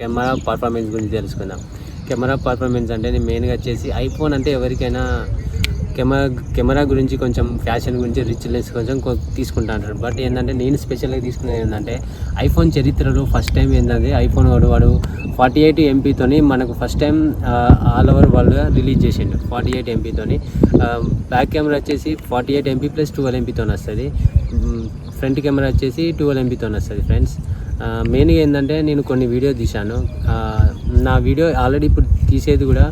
Camera performance గురించి తెలుసుకుందాం. Camera performance అంటే నేను మెయిన్గా వచ్చేసి ఐఫోన్ అంటే ఎవరికైనా కెమెరా కెమెరా గురించి కొంచెం ఫ్యాషన్ గురించి రిచ్నెస్ కొంచెం తీసుకుంటా అంటారు. బట్ ఏంటంటే నేను స్పెషల్గా తీసుకునేది ఏంటంటే ఐఫోన్ చరిత్రలో ఫస్ట్ టైం ఏంటంటే ఐఫోన్ వాడు వాడు ఫార్టీ ఎయిట్ ఎంపీతోని మనకు first time all over world release చేసిండు. ఫార్టీ ఎయిట్ ఎంపీతోని బ్యాక్ కెమెరా వచ్చేసి forty eight MP plus twelve ఎంపీతో వస్తుంది. ఫ్రంట్ కెమెరా వచ్చేసి ట్వెల్వ్ ఎంపీతో వస్తుంది ఫ్రెండ్స్ మెయిన్గా ఏంటంటే నేను కొన్ని వీడియో తీశాను. నా వీడియో ఆల్రెడీ ఇప్పుడు తీసేది కూడా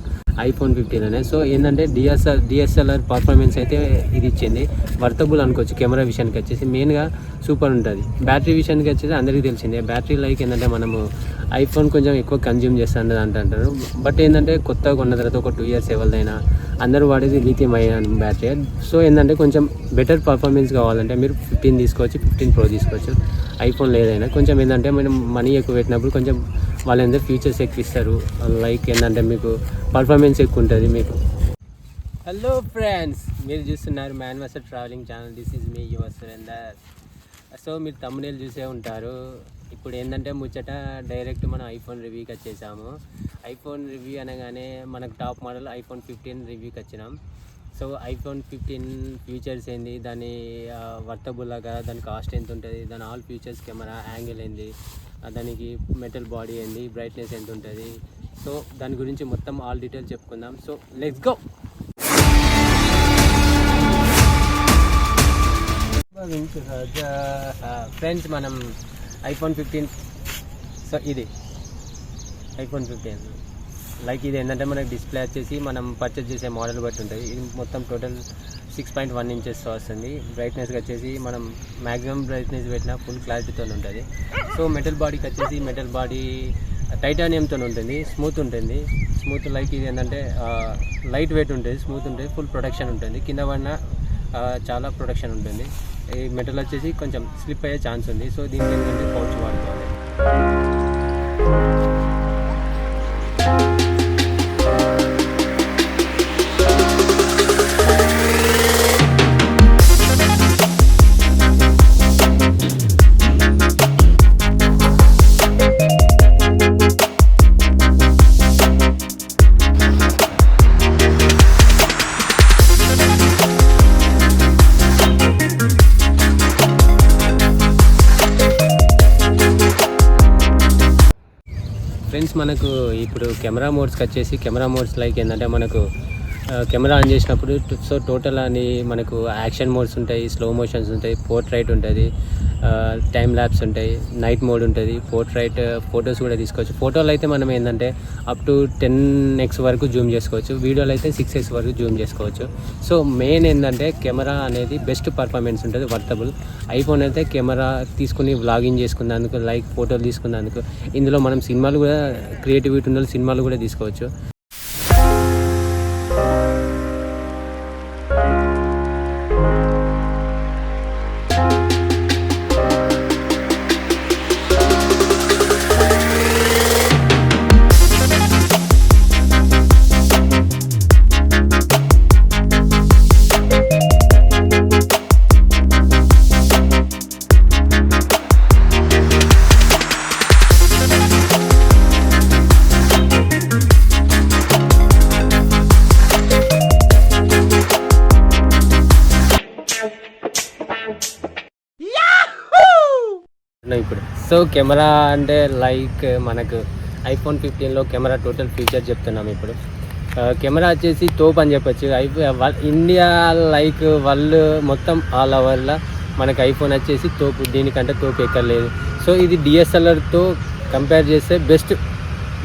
ఐఫోన్ ఫిఫ్టీన్లోనే సో ఏంటంటే డిఎస్ఆర్ డిఎస్ఎల్ఆర్ పర్ఫార్మెన్స్ అయితే ఇది ఇచ్చింది. వర్తబుల్ అనుకోవచ్చు కెమెరా విషయానికి వచ్చేసి. మెయిన్గా సూపర్ ఉంటుంది. బ్యాటరీ విషయానికి వచ్చేసి అందరికీ తెలిసిందే. బ్యాటరీ లైక్ ఏంటంటే మనము ఐఫోన్ కొంచెం ఎక్కువ కన్జ్యూమ్ చేస్తుంది అంట అంటారు బట్ ఏంటంటే కొత్తగా కొన్న తర్వాత ఒక టూ ఇయర్స్ ఎవరిదైనా అందరూ వాడేది లీథియం అయ్యాన్ బ్యాటరీ. సో ఏంటంటే కొంచెం బెటర్ పర్ఫార్మెన్స్ కావాలంటే మీరు ఫిఫ్టీన్ తీసుకోవచ్చు ఫిఫ్టీన్ ప్రో తీసుకోవచ్చు. ఐఫోన్ లేదైనా కొంచెం ఏంటంటే మనం మనీ ఎక్కువ పెట్టినప్పుడు కొంచెం వాళ్ళు ఏంటంటే ఫీచర్స్ ఎక్కువ ఇస్తారు. లైక్ ఏంటంటే మీకు పర్ఫార్మెన్స్ ఎక్కువ ఉంటుంది మీకు. హలో ఫ్రెండ్స్ మీరు చూస్తున్నారు man master travelling channel this is me your Surender so మీరు తమ్ముడేలు చూసే ఉంటారు. ఇప్పుడు ఏంటంటే ముచ్చట డైరెక్ట్ మనం ఐఫోన్ రివ్యూకి వచ్చేసాము. ఐఫోన్ రివ్యూ అనగానే మనకు టాప్ మోడల్ ఐఫోన్ ఫిఫ్టీన్ రివ్యూకి వచ్చినాం. సో ఐఫోన్ ఫిఫ్టీన్ ఫీచర్స్ ఏంది? దాని వర్తబుల్ దాని కాస్ట్ ఎంత ఉంటుంది? దాని ఆల్ ఫీచర్స్ కెమెరా యాంగిల్ ఏంది? దానికి మెటల్ బాడీ ఏంది? బ్రైట్నెస్ ఎంత ఉంటుంది? సో దాని గురించి మొత్తం ఆల్ డీటెయిల్స్ చెప్పుకుందాం. So let's go! ఫ్రెండ్స్ మనం ఐఫోన్ ఫిఫ్టీన్ సో ఇది ఐఫోన్ ఫిఫ్టీన్. లైక్ ఇది ఏంటంటే మనకి డిస్ప్లే వచ్చేసి మనం పర్చేస్ చేసే మోడల్ బట్టి ఉంటుంది. ఇది మొత్తం total six point one inches వస్తుంది బ్రైట్నెస్కి వచ్చేసి మనం మ్యాక్సిమం బ్రైట్నెస్ పెట్టిన ఫుల్ క్లారిటీతో ఉంటుంది. సో మెటల్ బాడీకి వచ్చేసి మెటల్ బాడీ టైటానియంతో ఉంటుంది. స్మూత్ ఉంటుంది. స్మూత్ లైక్ ఇది ఏంటంటే లైట్ వెయిట్ ఉంటుంది. స్మూత్ ఉంటుంది. ఫుల్ ప్రొడక్షన్ ఉంటుంది. కింద పడిన చాలా ప్రొడక్షన్ ఉంటుంది. ఈ మెటల్ వచ్చేసి కొంచెం స్లిప్ అయ్యే ఛాన్స్ ఉంది. సో దీనికి ఏంటంటే పౌచ్ వాడుకోవాలి. ఫ్రెండ్స్ మనకు ఇప్పుడు కెమెరా మోడ్స్కి వచ్చేసి కెమెరా మోడ్స్ లైక్ ఏంటంటే మనకు కెమెరా ఆన్ చేసినప్పుడు సో టోటల్ అని మనకు యాక్షన్ మోడ్స్ ఉంటాయి స్లో మోషన్స్ ఉంటాయి పోర్ట్రైట్ ఉంటుంది. టైం ల్యాబ్స్ ఉంటాయి నైట్ మోడ్ ఉంటుంది పోర్ట్రైట్ ఫొటోస్ కూడా తీసుకోవచ్చు. ఫోటోలు అయితే మనం ఏంటంటే అప్ టు టెన్ ఎక్స్ వరకు జూమ్ చేసుకోవచ్చు. వీడియోలు అయితే సిక్స్ ఎక్స్ వరకు జూమ్ చేసుకోవచ్చు. సో మెయిన్ ఏంటంటే కెమెరా అనేది బెస్ట్ పర్ఫార్మెన్స్ ఉంటుంది వర్తబుల్ ఐఫోన్ అయితే కెమెరా తీసుకుని వ్లాగింగ్ చేసుకున్నందుకు లైక్ ఫోటోలు తీసుకున్నందుకు ఇందులో మనం సినిమాలు కూడా క్రియేటివిటీ ఉన్న సినిమాలు కూడా తీసుకోవచ్చు. ఇప్పుడు. సో కెమెరా అంటే లైక్ మనకు ఐఫోన్ ఫిఫ్టీన్లో కెమెరా టోటల్ ఫీచర్ చెప్తున్నాం ఇప్పుడు. Uh, కెమెరా వచ్చేసి తోప్ అని చెప్పొచ్చు. ఐఫో ఇండియా లైక్ వాళ్ళు మొత్తం ఆల్ ఓవర్లో మనకు ఐఫోన్ వచ్చేసి తోపు దీనికంటే తోపు ఎక్కర్లేదు సో ఇది డిఎస్ఎల్ఆర్తో కంపేర్ చేస్తే బెస్ట్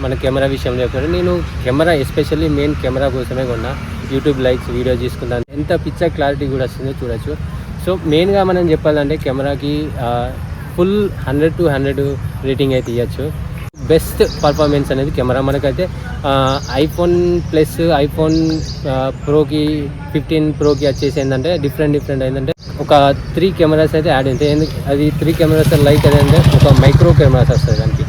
మన కెమెరా విషయంలో చెప్పారు నేను కెమెరా ఎస్పెషల్లీ మెయిన్ కెమెరా కోసమే కొన్నా. యూట్యూబ్ లైక్స్ వీడియో తీసుకున్నాను ఎంత పిక్చర్ క్లారిటీ కూడా వస్తుందో చూడొచ్చు. సో మెయిన్గా మనం చెప్పాలంటే కెమెరాకి full hundred to hundred rating అయితే ఇవ్వచ్చు బెస్ట్ పర్ఫార్మెన్స్ అనేది కెమెరా మనకైతే ఐఫోన్ ప్లస్ ఐఫోన్ ప్రోకి ఫిఫ్టీన్ ప్రోకి వచ్చేసి ఏంటంటే డిఫరెంట్ డిఫరెంట్ ఏంటంటే ఒక త్రీ కెమెరాస్ అయితే యాడ్ అవుతాయి ఎందుకు? అది త్రీ కెమెరాస్ లైక్ అదేంటే ఒక మైక్రో కెమెరాస్ వస్తుంది దానికి.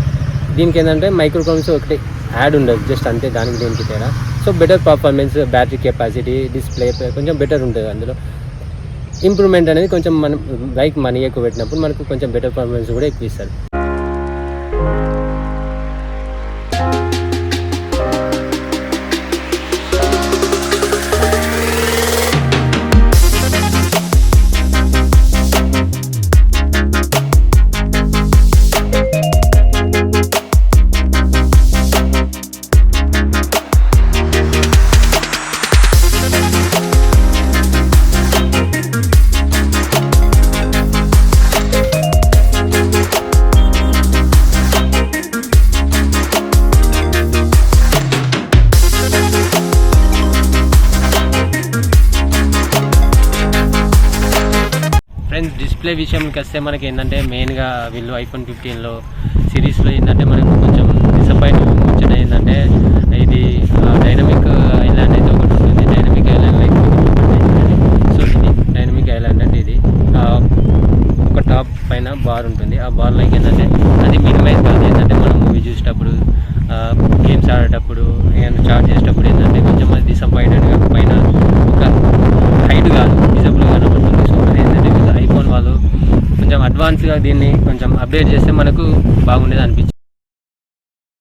దీనికి ఏంటంటే మైక్రో కెమెరాస్ ఒకటి యాడ్ ఉండదు. జస్ట్ అంతే దానికి దీనికి తేడా. So better performance battery capacity display కొంచెం బెటర్ ఉంటుంది అందులో. ఇంప్రూవ్మెంట్ అనేది కొంచెం మనం బైక్ మనీ ఎక్కువ పెట్టినప్పుడు మనకు కొంచెం బెటర్ పర్ఫార్మెన్స్ కూడా ఎక్కువ ఇస్తారు. ఫ్రెండ్స్ డిస్ప్లే విషయంకి వస్తే మనకి ఏంటంటే మెయిన్గా వీళ్ళు ఐఫోన్ ఫిఫ్టీన్లో సిరీస్లో ఏంటంటే మనకు కొంచెం డిసప్పాయింట్ వచ్చిన ఏంటంటే ఇది డైనమిక్ ఐలాండ్ అయితే ఒకటి ఉంటుంది. డైనమిక్ ఐలాండ్ లైక్ సో ఇది డైనమిక్ ఐలాండ్ అంటే ఇది. ఒక టాప్ పైన బార్ ఉంటుంది. ఆ బార్ లైక్ ఏంటంటే అది మినిమైజ్ కాదు ఏంటంటే మనం మూవీ చూసేటప్పుడు గేమ్స్ ఆడేటప్పుడు ఏమైనా చార్జ్ చేసేటప్పుడు ఏంటంటే కొంచెం అది డిసప్పాయింటెడ్గా పైన ఒక హైట్ కాదు విజబుల్గా కనబడుతుంది సో అది ఏంటంటే వీళ్ళు ఐఫోన్ వాళ్ళు కొంచెం అడ్వాన్స్గా దీన్ని కొంచెం అప్డేట్ చేస్తే మనకు బాగుండేది అనిపించింది.